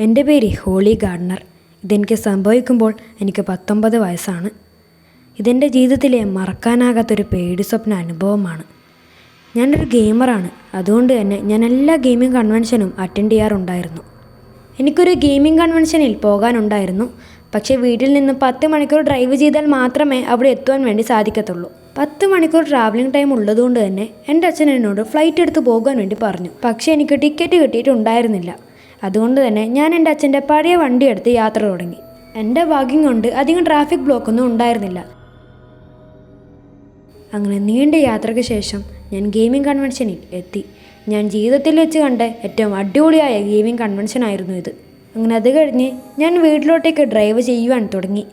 എന്റെ പേര് holy Gardner ഇതെനിക്ക് സംഭവിക്കുമ്പോൾ എനിക്ക് പത്തൊമ്പത് വയസ്സാണ്. ഇതെന്റെ ജീവിതത്തിലെ മറക്കാനാകാത്തൊരു പേടി സ്വപ്ന അനുഭവമാണ്. ഞാനൊരു ഗെയിമറാണ്. അതുകൊണ്ട് തന്നെ ഞാൻ എല്ലാ ഗെയിമിംഗ് കൺവെൻഷനും അറ്റൻഡ് ചെയ്യാറുണ്ടായിരുന്നു. എനിക്കൊരു ഗെയിമിംഗ് കൺവെൻഷനിൽ പോകാനുണ്ടായിരുന്നു. പക്ഷേ വീട്ടിൽ നിന്ന് പത്ത് മണിക്കൂർ ഡ്രൈവ് ചെയ്താൽ മാത്രമേ അവിടെ എത്തുവാൻ വേണ്ടി സാധിക്കത്തുള്ളൂ. പത്ത് മണിക്കൂർ ട്രാവലിംഗ് ടൈം ഉള്ളതുകൊണ്ട് തന്നെ എന്റെ അച്ഛൻ എന്നോട് ഫ്ലൈറ്റ് എടുത്ത് പോകാൻ വേണ്ടി പറഞ്ഞു. പക്ഷേ എനിക്ക് ടിക്കറ്റ് കിട്ടിയിട്ടുണ്ടായിരുന്നില്ല. അതുകൊണ്ട് തന്നെ ഞാൻ എന്റെ അച്ഛന്റെ പഴയ വണ്ടി എടുത്ത് യാത്ര തുടങ്ങി. എന്റെ ഭാഗ്യം കൊണ്ട് അധികം ട്രാഫിക് ബ്ലോക്കൊന്നും ഉണ്ടായിരുന്നില്ല. അങ്ങനെ നീണ്ട യാത്രയ്ക്ക് ശേഷം ഞാൻ ഗെയിമിംഗ് കൺവെൻഷനിൽ എത്തി. ഞാൻ ജീവിതത്തിൽ വെച്ച് കണ്ട ഏറ്റവും അടിപൊളിയായ ഗെയിമിംഗ് കൺവെൻഷൻ ആയിരുന്നു ഇത്. അങ്ങനെ അത് കഴിഞ്ഞ് ഞാൻ വീട്ടിലോട്ടേക്ക് ഡ്രൈവ് ചെയ്യുവാൻ തുടങ്ങി.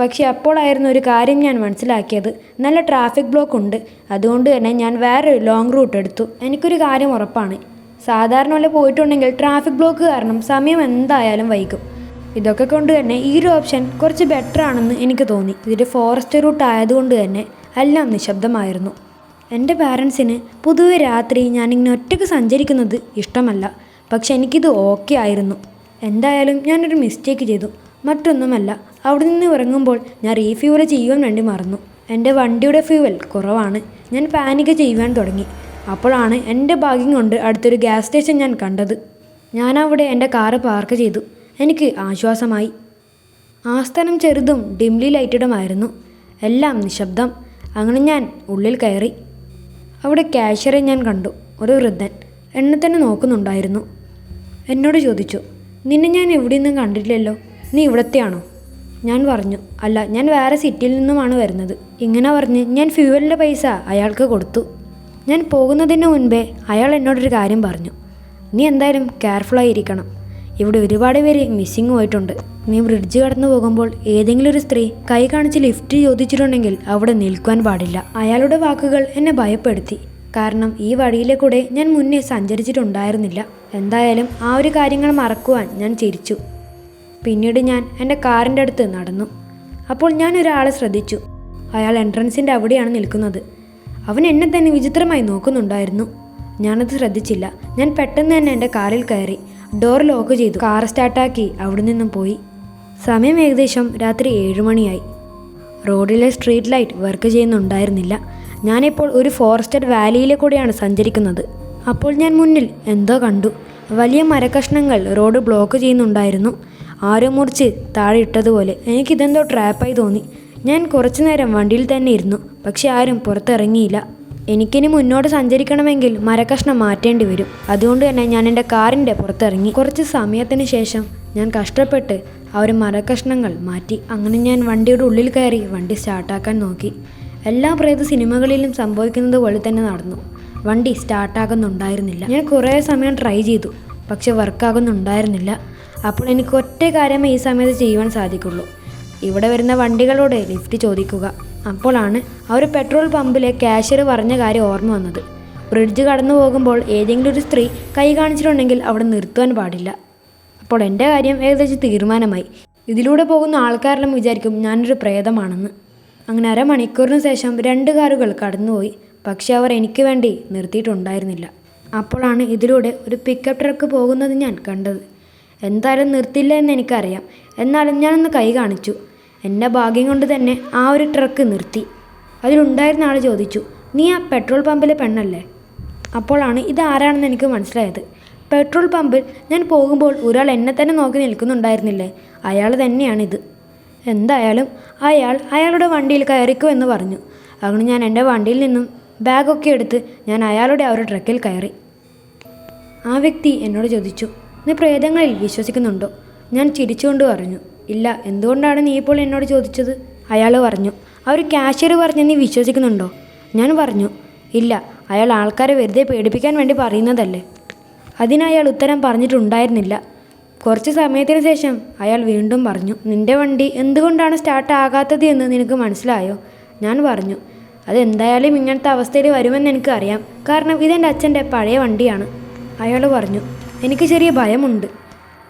പക്ഷേ അപ്പോഴായിരുന്നു ഒരു കാര്യം ഞാൻ മനസ്സിലാക്കിയത് നല്ല ട്രാഫിക് ബ്ലോക്ക് ഉണ്ട്. അതുകൊണ്ട് തന്നെ ഞാൻ വേറൊരു ലോങ് റൂട്ട് എടുത്തു. എനിക്കൊരു കാര്യം ഉറപ്പാണ്. സാധാരണ പോലെ പോയിട്ടുണ്ടെങ്കിൽ ട്രാഫിക് ബ്ലോക്ക് കാരണം സമയം എന്തായാലും വൈകും. ഇതൊക്കെ കൊണ്ട് തന്നെ ഈ ഒരു ഓപ്ഷൻ കുറച്ച് ബെറ്റർ ആണെന്ന് എനിക്ക് തോന്നി. ഇതൊരു ഫോറസ്റ്റ് റൂട്ട് ആയതുകൊണ്ട് തന്നെ എല്ലാം നിശബ്ദമായിരുന്നു. എന്റെ പാരൻസിന് പൊതുവെ രാത്രി ഞാനിങ്ങനെ ഒറ്റയ്ക്ക് സഞ്ചരിക്കുന്നത് ഇഷ്ടമല്ല. പക്ഷെ എനിക്കിത് ഓക്കെ ആയിരുന്നു. എന്തായാലും ഞാനൊരു മിസ്റ്റേക്ക് ചെയ്തു. മറ്റൊന്നുമല്ല അവിടെ നിന്ന് ഇറങ്ങുമ്പോൾ ഞാൻ റീഫ്യൂവൽ ചെയ്യുവാൻ വേണ്ടി മറന്നു. എന്റെ വണ്ടിയുടെ ഫ്യൂവൽ കുറവാണ്. ഞാൻ പാനിക് ചെയ്യുവാൻ തുടങ്ങി. അപ്പോഴാണ് എന്റെ ഭാഗ്യം കൊണ്ട് അടുത്തൊരു ഗ്യാസ് സ്റ്റേഷൻ ഞാൻ കണ്ടത്. ഞാനവിടെ എന്റെ കാറ് പാർക്ക് ചെയ്തു. എനിക്ക് ആശ്വാസമായി. ആസ്ഥാനം ചെറുതും ഡിംലി ലൈറ്റഡുമായിരുന്നു. എല്ലാം നിശബ്ദം. അങ്ങനെ ഞാൻ ഉള്ളിൽ കയറി. അവിടെ ക്യാഷ്യറെ ഞാൻ കണ്ടു. ഒരു വൃദ്ധൻ. എന്നെ തന്നെ നോക്കുന്നുണ്ടായിരുന്നു. എന്നോട് ചോദിച്ചു നിന്നെ ഞാൻ എവിടെ നിന്നും കണ്ടിട്ടില്ലല്ലോ. നീ ഇവിടത്തെയാണോ? ഞാൻ പറഞ്ഞു അല്ല ഞാൻ വേറെ സിറ്റിയിൽ നിന്നുമാണ് വരുന്നത്. ഇങ്ങനെ പറഞ്ഞ് ഞാൻ ഫ്യൂവലിന്റെ പൈസ അയാൾക്ക് കൊടുത്തു. ഞാൻ പോകുന്നതിന് മുൻപേ അയാൾ എന്നോടൊരു കാര്യം പറഞ്ഞു. നീ എന്തായാലും കെയർഫുള്ളായിരിക്കണം ഇവിടെ ഒരുപാട് പേര് മിസ്സിങ് പോയിട്ടുണ്ട്. നീ ബ്രിഡ്ജ് കടന്നു പോകുമ്പോൾ ഏതെങ്കിലും ഒരു സ്ത്രീ കൈ കാണിച്ച് ലിഫ്റ്റ് ചോദിച്ചിട്ടുണ്ടെങ്കിൽ അവിടെ നിൽക്കുവാൻ പാടില്ല. അയാളുടെ വാക്കുകൾ എന്നെ ഭയപ്പെടുത്തി. കാരണം ഈ വഴിയിലെ കൂടെ ഞാൻ മുന്നേ സഞ്ചരിച്ചിട്ടുണ്ടായിരുന്നില്ല. എന്തായാലും ആ ഒരു കാര്യങ്ങൾ മറക്കുവാൻ ഞാൻ ചിരിച്ചു. പിന്നീട് ഞാൻ എന്റെ കാറിന്റെ അടുത്ത് നടന്നു. അപ്പോൾ ഞാൻ ഒരാളെ ശ്രദ്ധിച്ചു. അയാൾ എൻട്രൻസിന്റെ അവിടെയാണ് നിൽക്കുന്നത്. അവൻ എന്നെ തന്നെ വിചിത്രമായി നോക്കുന്നുണ്ടായിരുന്നു. ഞാനത് ശ്രദ്ധിച്ചില്ല. ഞാൻ പെട്ടെന്ന് തന്നെ എന്റെ കാറിൽ കയറി. ഡോർ ലോക്ക് ചെയ്തു. കാർ സ്റ്റാർട്ടാക്കി അവിടെ നിന്നും പോയി. സമയം ഏകദേശം രാത്രി മണിയായി. റോഡിലെ സ്ട്രീറ്റ് ലൈറ്റ് വർക്ക് ചെയ്യുന്നുണ്ടായിരുന്നില്ല. ഞാനിപ്പോൾ ഒരു ഫോറസ്റ്റഡ് വാലിയിലെ കൂടെയാണ് സഞ്ചരിക്കുന്നത്. അപ്പോൾ ഞാൻ മുന്നിൽ എന്തോ കണ്ടു. വലിയ മരക്കഷ്ണങ്ങൾ റോഡ് ബ്ലോക്ക് ചെയ്യുന്നുണ്ടായിരുന്നു. ആരോ മുറിച്ച് താഴെ ഇട്ടതുപോലെ. എനിക്കിതെന്തോ ട്രാപ്പായി തോന്നി. ഞാൻ കുറച്ചു നേരം വണ്ടിയിൽ തന്നെ ഇരുന്നു. പക്ഷെ ആരും പുറത്തിറങ്ങിയില്ല. എനിക്കിനി മുന്നോട്ട് സഞ്ചരിക്കണമെങ്കിൽ മരക്കഷ്ണം മാറ്റേണ്ടി വരും. അതുകൊണ്ട് തന്നെ ഞാൻ എന്റെ കാറിന്റെ പുറത്തിറങ്ങി. കുറച്ച് സമയത്തിന് ശേഷം ഞാൻ കഷ്ടപ്പെട്ട് ആ ഒരു മരക്കഷ്ണങ്ങൾ മാറ്റി. അങ്ങനെ ഞാൻ വണ്ടിയുടെ ഉള്ളിൽ കയറി വണ്ടി സ്റ്റാർട്ടാക്കാൻ നോക്കി. എല്ലാ പ്രേത സിനിമകളിലും സംഭവിക്കുന്നത് പോലെ തന്നെ നടന്നു. വണ്ടി സ്റ്റാർട്ടാകുന്നുണ്ടായിരുന്നില്ല. ഞാൻ കുറേ സമയം ട്രൈ ചെയ്തു. പക്ഷെ വർക്കാകുന്നുണ്ടായിരുന്നില്ല. അപ്പോൾ എനിക്ക് ഒറ്റ കാര്യമേ ഈ സമയത്ത് ചെയ്യുവാൻ സാധിക്കുള്ളൂ. ഇവിടെ വരുന്ന വണ്ടികളോട് ലിഫ്റ്റ് ചോദിക്കുക. അപ്പോഴാണ് ഒരു പെട്രോൾ പമ്പിലെ ക്യാഷ്യർ പറഞ്ഞ കാര്യം ഓർമ്മ വന്നത്. ബ്രിഡ്ജ് കടന്നു പോകുമ്പോൾ ഏതെങ്കിലും ഒരു സ്ത്രീ കൈ കാണിച്ചിട്ടുണ്ടെങ്കിൽ അവിടെ നിർത്തുവാൻ പാടില്ല. അപ്പോൾ എന്റെ കാര്യം ഏകദേശം തീരുമാനമായി. ഇതിലൂടെ പോകുന്ന ആൾക്കാരെല്ലാം വിചാരിക്കും ഞാനൊരു പ്രേതമാണെന്ന്. അങ്ങനെ അരമണിക്കൂറിന് ശേഷം രണ്ട് കാറുകൾ കടന്നുപോയി. പക്ഷേ അവർ എനിക്ക് വേണ്ടി നിർത്തിയിട്ടുണ്ടായിരുന്നില്ല. അപ്പോഴാണ് ഇതിലൂടെ ഒരു പിക്കപ്പ് ട്രക്ക് പോകുന്നത് ഞാൻ കണ്ടത്. എന്തായാലും നിർത്തില്ല എന്ന് എനിക്കറിയാം. എന്നാലും ഞാനൊന്ന് കൈ കാണിച്ചു. എന്റെ ഭാഗ്യം കൊണ്ട് തന്നെ ആ ഒരു ട്രക്ക് നിർത്തി. അതിലുണ്ടായിരുന്ന ആൾ ചോദിച്ചു നീ ആ പെട്രോൾ പമ്പിലെ പെണ്ണല്ലേ? അപ്പോഴാണ് ഇത് ആരാണെന്ന് എനിക്ക് മനസ്സിലായത്. പെട്രോൾ പമ്പിൽ ഞാൻ പോകുമ്പോൾ ഒരാൾ എന്നെ തന്നെ നോക്കി നിൽക്കുന്നുണ്ടായിരുന്നില്ലേ? അയാൾ തന്നെയാണിത്. എന്തായാലും അയാൾ അയാളുടെ വണ്ടിയിൽ കയറിക്കോ എന്ന് പറഞ്ഞു. അങ്ങനെ ഞാൻ എന്റെ വണ്ടിയിൽ നിന്നും ബാഗൊക്കെ എടുത്ത് ഞാൻ അയാളുടെ ആ ഒരു ട്രക്കിൽ കയറി. ആ വ്യക്തി എന്നോട് ചോദിച്ചു നീ പ്രേതങ്ങളിൽ വിശ്വസിക്കുന്നുണ്ടോ? ഞാൻ ചിരിച്ചുകൊണ്ട് പറഞ്ഞു ഇല്ല എന്തുകൊണ്ടാണ് നീ ഇപ്പോൾ എന്നോട് ചോദിച്ചത്? അയാൾ പറഞ്ഞു അവർ ഒരു കാഷ്യർ പറഞ്ഞ് നീ വിശ്വസിക്കുന്നുണ്ടോ? ഞാൻ പറഞ്ഞു ഇല്ല അയാൾ ആൾക്കാരെ വെറുതെ പേടിപ്പിക്കാൻ വേണ്ടി പറയുന്നതല്ലേ. അതിനയാൾ ഉത്തരം പറഞ്ഞിട്ടുണ്ടായിരുന്നില്ല. കുറച്ച് സമയത്തിന് ശേഷം അയാൾ വീണ്ടും പറഞ്ഞു നിന്റെ വണ്ടി എന്തുകൊണ്ടാണ് സ്റ്റാർട്ട് ആകാത്തത് എന്ന് നിനക്ക് മനസ്സിലായോ? ഞാൻ പറഞ്ഞു അതെന്തായാലും ഇങ്ങനത്തെ അവസ്ഥയിൽ വരുമെന്ന് എനിക്കറിയാം. കാരണം ഇതെന്റെ അച്ഛന്റെ പഴയ വണ്ടിയാണ്. അയാൾ പറഞ്ഞു എനിക്ക് ചെറിയ ഭയമുണ്ട്.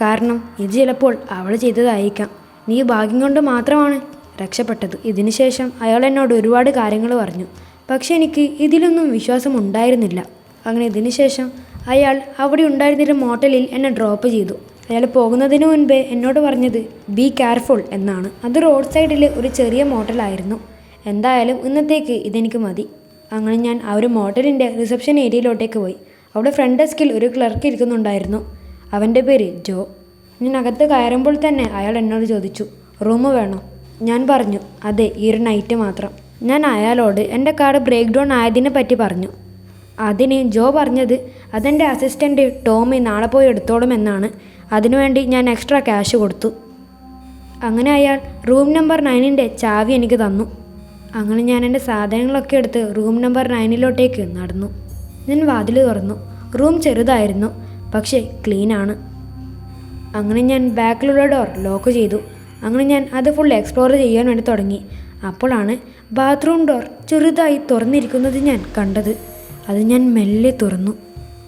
കാരണം ഇത് ചിലപ്പോൾ അവൾ ചെയ്തതായിരിക്കാം നീ ഭാഗ്യം കൊണ്ട് മാത്രമാണ് രക്ഷപ്പെട്ടത്. ഇതിനുശേഷം അയാൾ എന്നോട് ഒരുപാട് കാര്യങ്ങൾ പറഞ്ഞു. പക്ഷെ എനിക്ക് ഇതിലൊന്നും വിശ്വാസം ഉണ്ടായിരുന്നില്ല. അങ്ങനെ ഇതിനുശേഷം അയാൾ അവിടെ ഉണ്ടായിരുന്നൊരു മോട്ടലിൽ എന്നെ ഡ്രോപ്പ് ചെയ്തു. അയാൾ പോകുന്നതിന് മുൻപേ എന്നോട് പറഞ്ഞത് ബി കെയർഫുൾ എന്നാണ്. അത് റോഡ് സൈഡിലെ ഒരു ചെറിയ മോട്ടലായിരുന്നു. എന്തായാലും ഇന്നത്തേക്ക് ഇതെനിക്ക് മതി. അങ്ങനെ ഞാൻ ആ ഒരു മോട്ടലിന്റെ റിസപ്ഷൻ ഏരിയയിലോട്ടേക്ക് പോയി. അവിടെ ഫ്രണ്ട് ഡെസ്കിൽ ഒരു ക്ലർക്ക് ഇരിക്കുന്നുണ്ടായിരുന്നു. അവന്റെ പേര് ജോ. ഞാൻ അകത്ത് കയറുമ്പോൾ തന്നെ അയാൾ എന്നോട് ചോദിച്ചു റൂം വേണോ? ഞാൻ പറഞ്ഞു അതെ ഈ ഒരു നൈറ്റ് മാത്രം. ഞാൻ അയാളോട് എന്റെ കാർ ബ്രേക്ക് ഡൗൺ ആയതിനെ പറ്റി പറഞ്ഞു. അതിന് ജോ പറഞ്ഞത് അതെന്റെ അസിസ്റ്റന്റ് ടോമി നാളെ പോയി എടുത്തോളും എന്നാണ് അതിനുവേണ്ടി ഞാൻ എക്സ്ട്രാ ക്യാഷ് കൊടുത്തു. അങ്ങനെ അയാൾ റൂം നമ്പർ നയനിന്റെ ചാവി എനിക്ക് തന്നു. അങ്ങനെ ഞാൻ എന്റെ സാധനങ്ങളൊക്കെ എടുത്ത് റൂം നമ്പർ നയനിലോട്ടേക്ക് നടന്നു. ഞാൻ വാതിൽ തുറന്നു. റൂം ചെറുതായിരുന്നു. പക്ഷേ ക്ലീനാണ്. അങ്ങനെ ഞാൻ ബാക്കിലുള്ള ഡോർ ലോക്ക് ചെയ്തു. അങ്ങനെ ഞാൻ അത് ഫുൾ എക്സ്പ്ലോർ ചെയ്യാൻ വേണ്ടി തുടങ്ങി. അപ്പോഴാണ് ബാത്റൂം ഡോർ ചെറുതായി തുറന്നിരിക്കുന്നത് ഞാൻ കണ്ടത്. അത് ഞാൻ മെല്ലെ തുറന്നു.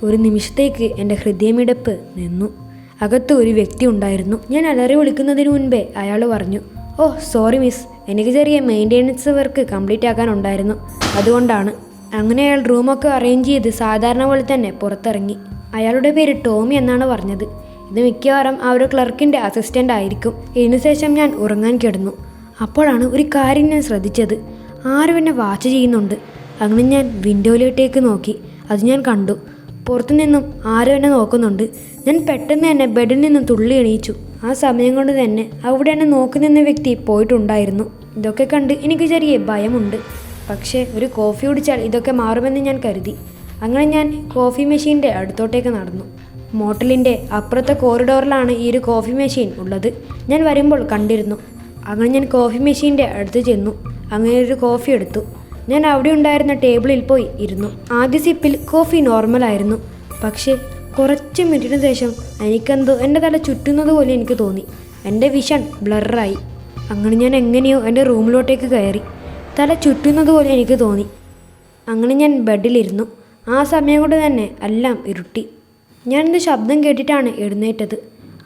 ഒരു നിമിഷത്തേക്ക് എന്റെ ഹൃദയമിടപ്പ് നിന്നു. അകത്ത് ഒരു വ്യക്തി ഉണ്ടായിരുന്നു. ഞാൻ അലറി വിളിക്കുന്നതിന് മുൻപേ അയാൾ പറഞ്ഞു ഓ സോറി മിസ് എനിക്ക് ചെറിയ മെയിന്റെനൻസ് വർക്ക് കംപ്ലീറ്റ് ആക്കാനുണ്ടായിരുന്നു അതുകൊണ്ടാണ്. അങ്ങനെ അയാൾ റൂമൊക്കെ അറേഞ്ച് ചെയ്ത് സാധാരണ പോലെ തന്നെ പുറത്തിറങ്ങി. അയാളുടെ പേര് ടോമി എന്നാണ് പറഞ്ഞത്. ഇത് മിക്കവാറും ആ ഒരു ക്ലർക്കിന്റെ അസിസ്റ്റന്റ് ആയിരിക്കും. ഇതിനുശേഷം ഞാൻ ഉറങ്ങാൻ കിടന്നു. അപ്പോഴാണ് ഒരു കാര്യം ഞാൻ ശ്രദ്ധിച്ചത്. ആരും എന്നെ വാച്ച് ചെയ്യുന്നുണ്ട്. അങ്ങനെ ഞാൻ വിൻഡോയിലോട്ടേക്ക് നോക്കി. അത് ഞാൻ കണ്ടു. പുറത്തു നിന്നും ആരും എന്നെ നോക്കുന്നുണ്ട്. ഞാൻ പെട്ടെന്ന് തന്നെ ബെഡിൽ നിന്നും തുള്ളി എണീച്ചു. ആ സമയം കൊണ്ട് തന്നെ അവിടെ എന്നെ നോക്കി നിന്ന വ്യക്തി പോയിട്ടുണ്ടായിരുന്നു. ഇതൊക്കെ കണ്ട് എനിക്ക് ചെറിയ ഭയമുണ്ട്. പക്ഷേ ഒരു കോഫി കുടിച്ചാൽ ഇതൊക്കെ മാറുമെന്ന് ഞാൻ കരുതി. അങ്ങനെ ഞാൻ കോഫി മെഷീന്റെ അടുത്തോട്ടേക്ക് നടന്നു. മോട്ടലിന്റെ അപ്പുറത്തെ കോറിഡോറിലാണ് ഈ ഒരു കോഫി മെഷീൻ ഉള്ളത്. ഞാൻ വരുമ്പോൾ കണ്ടിരുന്നു. അങ്ങനെ ഞാൻ കോഫി മെഷീന്റെ അടുത്ത് ചെന്നു. അങ്ങനെ ഒരു കോഫി എടുത്തു. ഞാൻ അവിടെ ഉണ്ടായിരുന്ന ടേബിളിൽ പോയി ഇരുന്നു. ആദ്യ സിപ്പിൽ കോഫി നോർമലായിരുന്നു പക്ഷേ കുറച്ച് മിനിറ്റിന് ശേഷം എനിക്കെന്തോ എന്റെ തല ചുറ്റുന്നത് പോലെ എനിക്ക് തോന്നി. എന്റെ വിഷൻ ബ്ലറായി അങ്ങനെ ഞാൻ എങ്ങനെയോ എന്റെ റൂമിലോട്ടേക്ക് കയറി. തല ചുറ്റുന്നത് പോലെ എനിക്ക് തോന്നി. അങ്ങനെ ഞാൻ ബെഡിലിരുന്നു ആ സമയം കൊണ്ട് തന്നെ എല്ലാം ഇരുട്ടി. ഞാനിത് ശബ്ദം കേട്ടിട്ടാണ് എഴുന്നേറ്റത്.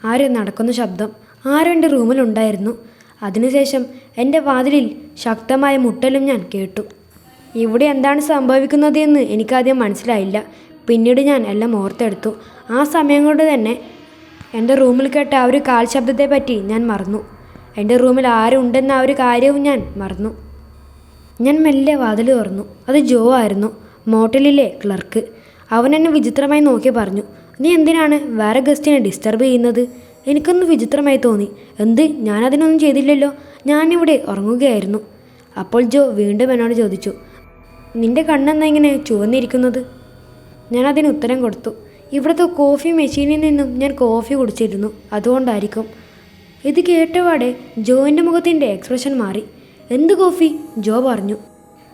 ആരും നടക്കുന്ന ശബ്ദം. ആരും എന്റെ റൂമിലുണ്ടായിരുന്നു അതിനുശേഷം എന്റെ വാതിലിൽ ശക്തമായ മുട്ടലും ഞാൻ കേട്ടു. ഇവിടെ എന്താണ് സംഭവിക്കുന്നത് എന്ന് എനിക്കാദ്യം മനസ്സിലായില്ല. പിന്നീട് ഞാൻ എല്ലാം ഓർത്തെടുത്തു. ആ സമയം കൊണ്ട് തന്നെ എന്റെ റൂമിൽ കേട്ട ആ ഒരു കാൽ ശബ്ദത്തെ പറ്റി ഞാൻ മറന്നു. എന്റെ റൂമിൽ ആരുണ്ടെന്ന ആ ഒരു കാര്യവും ഞാൻ മറന്നു. ഞാൻ മെല്ലെ വാതിൽ തുറന്നു. അത് ജോ ആയിരുന്നു. മോട്ടലിലെ ക്ലർക്ക്. അവൻ എന്നെ വിചിത്രമായി നോക്കി പറഞ്ഞു നീ എന്തിനാണ് വേറെ ഗസ്റ്റിനെ ഡിസ്റ്റർബ് ചെയ്യുന്നത്? എനിക്കൊന്ന് വിചിത്രമായി തോന്നി. എന്ത്? ഞാനതിനൊന്നും ചെയ്തില്ലല്ലോ. ഞാനിവിടെ ഉറങ്ങുകയായിരുന്നു. അപ്പോൾ ജോ വീണ്ടും എന്നോട് ചോദിച്ചു നിന്റെ കണ്ണെന്നാ ഇങ്ങനെ ചുവന്നിരിക്കുന്നത്? ഞാൻ അതിന് ഉത്തരം കൊടുത്തു ഇവിടുത്തെ കോഫി മെഷീനിൽ നിന്നും ഞാൻ കോഫി കുടിച്ചിരുന്നു. അതുകൊണ്ടായിരിക്കും. ഇത് കേട്ടപാടെ ജോയിന്റെ മുഖത്തിന്റെ എക്സ്പ്രഷൻ മാറി. എന്ത് കോഫി? ജോ പറഞ്ഞു.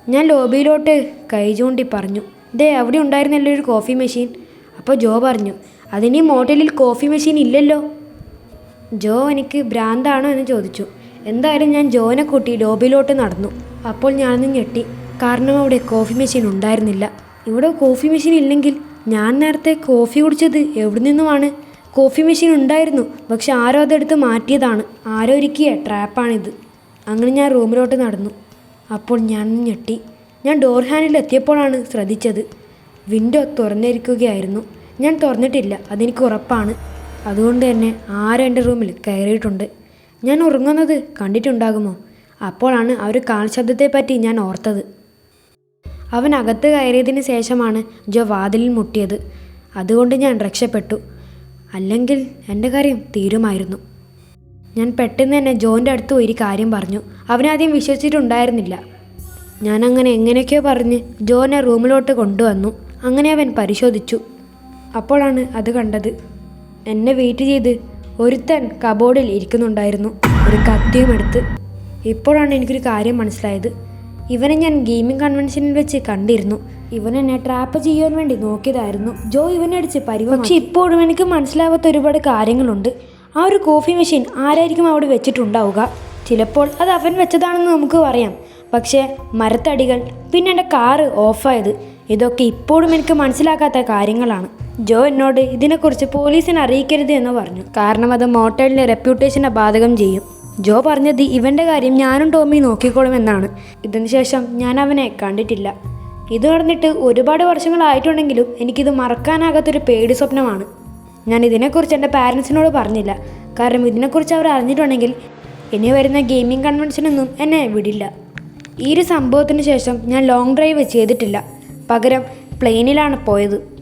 ഞാൻ ലോബിയിലോട്ട് കൈ ചൂണ്ടി പറഞ്ഞു ദേ അവിടെ ഉണ്ടായിരുന്നല്ലോ ഒരു കോഫി മെഷീൻ. അപ്പോൾ ജോ പറഞ്ഞു അതിനി മോട്ടലിൽ കോഫി മെഷീൻ ഇല്ലല്ലോ. ജോ എനിക്ക് ഭ്രാന്താണോ? എന്ന് ചോദിച്ചു. എന്തായാലും ഞാൻ ജോനെ കൂട്ടി ലോബിയിലോട്ട് നടന്നു. അപ്പോൾ ഞാനൊന്ന് ഞെട്ടി. കാരണം അവിടെ കോഫി മെഷീൻ ഉണ്ടായിരുന്നില്ല. ഇവിടെ കോഫി മെഷീൻ ഇല്ലെങ്കിൽ ഞാൻ നേരത്തെ കോഫി കുടിച്ചത് എവിടെ നിന്നുമാണ് കോഫി മെഷീൻ ഉണ്ടായിരുന്നു പക്ഷെ ആരോ അതെടുത്ത് മാറ്റിയതാണ്. ആരോ ഒരുക്കിയ ട്രാപ്പാണിത്. അങ്ങനെ ഞാൻ റൂമിലോട്ട് നടന്നു. അപ്പോൾ ഞാൻ ഞെട്ടി. ഞാൻ ഡോർ ഹാൻഡിൽ എത്തിയപ്പോഴാണ് ശ്രദ്ധിച്ചത്. വിൻഡോ തുറന്നിരിക്കുകയായിരുന്നു. ഞാൻ തുറന്നിട്ടില്ല. അതെനിക്ക് ഉറപ്പാണ്. അതുകൊണ്ട് തന്നെ ആരും എന്റെ റൂമിൽ കയറിയിട്ടുണ്ട്? ഞാൻ ഉറങ്ങുന്നത് കണ്ടിട്ടുണ്ടാകുമോ? അപ്പോഴാണ് ആ ഒരു കാൽ ശബ്ദത്തെപ്പറ്റി ഞാൻ ഓർത്തത്. അവൻ അകത്ത് കയറിയതിന് ശേഷമാണ് ജോ വാതിലിൽ മുട്ടിയത്. അതുകൊണ്ട് ഞാൻ രക്ഷപ്പെട്ടു. അല്ലെങ്കിൽ എന്റെ കാര്യം തീരുമായിരുന്നു. ഞാൻ പെട്ടെന്ന് തന്നെ ജോന്റെ അടുത്ത് പോയി ഒരു കാര്യം പറഞ്ഞു. അവനാദ്യം വിശ്വസിച്ചിട്ടുണ്ടായിരുന്നില്ല. ഞാനങ്ങനെ എങ്ങനെയൊക്കെയോ പറഞ്ഞ് ജോനെ റൂമിലോട്ട് കൊണ്ടുവന്നു. അങ്ങനെ അവൻ പരിശോധിച്ചു. അപ്പോഴാണ് അത് കണ്ടത്. എന്നെ വെയിറ്റ് ചെയ്ത് ഒരുത്തൻ കബോർഡിൽ ഇരിക്കുന്നുണ്ടായിരുന്നു. ഒരു കത്തിയും എടുത്ത്. ഇപ്പോഴാണ് എനിക്കൊരു കാര്യം മനസ്സിലായത്. ഇവനെ ഞാൻ ഗെയിമിംഗ് കൺവെൻഷനിൽ വെച്ച് കണ്ടിരുന്നു. ഇവൻ എന്നെ ട്രാപ്പ് ചെയ്യാൻ വേണ്ടി നോക്കിയതായിരുന്നു. ജോ ഇവനെ അടിച്ച് പരിവ പക്ഷെ ഇപ്പോഴും എനിക്ക് മനസ്സിലാവാത്ത ഒരുപാട് കാര്യങ്ങളുണ്ട്. ആ ഒരു കോഫി മെഷീൻ ആരായിരിക്കും അവിടെ വെച്ചിട്ടുണ്ടാവുക? ചിലപ്പോൾ അത് അവൻ വെച്ചതാണെന്ന് നമുക്ക് പറയാം. പക്ഷേ മരത്തടികൾ പിന്നെ എന്റെ കാറ് ഓഫായത് ഇതൊക്കെ ഇപ്പോഴും എനിക്ക് മനസ്സിലാക്കാത്ത കാര്യങ്ങളാണ്. ജോ എന്നോട് ഇതിനെക്കുറിച്ച് പോലീസിനെ അറിയിക്കരുത് എന്ന് പറഞ്ഞു. കാരണം അത് മോട്ടലിന്റെ റെപ്യൂട്ടേഷനെ ബാധകം ചെയ്യും. ജോ പറഞ്ഞത് ഇവന്റെ കാര്യം ഞാനും ടോമി നോക്കിക്കോളും എന്നാണ് ഇതിന് ശേഷം ഞാൻ അവനെ കണ്ടിട്ടില്ല. ഇത് നടന്നിട്ട് ഒരുപാട് വർഷങ്ങളായിട്ടുണ്ടെങ്കിലും എനിക്കിത് മറക്കാനാകാത്തൊരു പേടി സ്വപ്നമാണ്. ഞാൻ ഇതിനെക്കുറിച്ച് എന്റെ പാരൻസിനോട് പറഞ്ഞില്ല. കാരണം ഇതിനെക്കുറിച്ച് അവർ അറിഞ്ഞിട്ടുണ്ടെങ്കിൽ ഇനി വരുന്ന ഗെയിമിംഗ് കൺവെൻഷനൊന്നും എന്നെ വിടില്ല. ഈ ഒരു സംഭവത്തിന് ശേഷം ഞാൻ ലോങ് ഡ്രൈവ് ചെയ്തിട്ടില്ല. പകരം പ്ലെയിനിലാണ് പോയത്.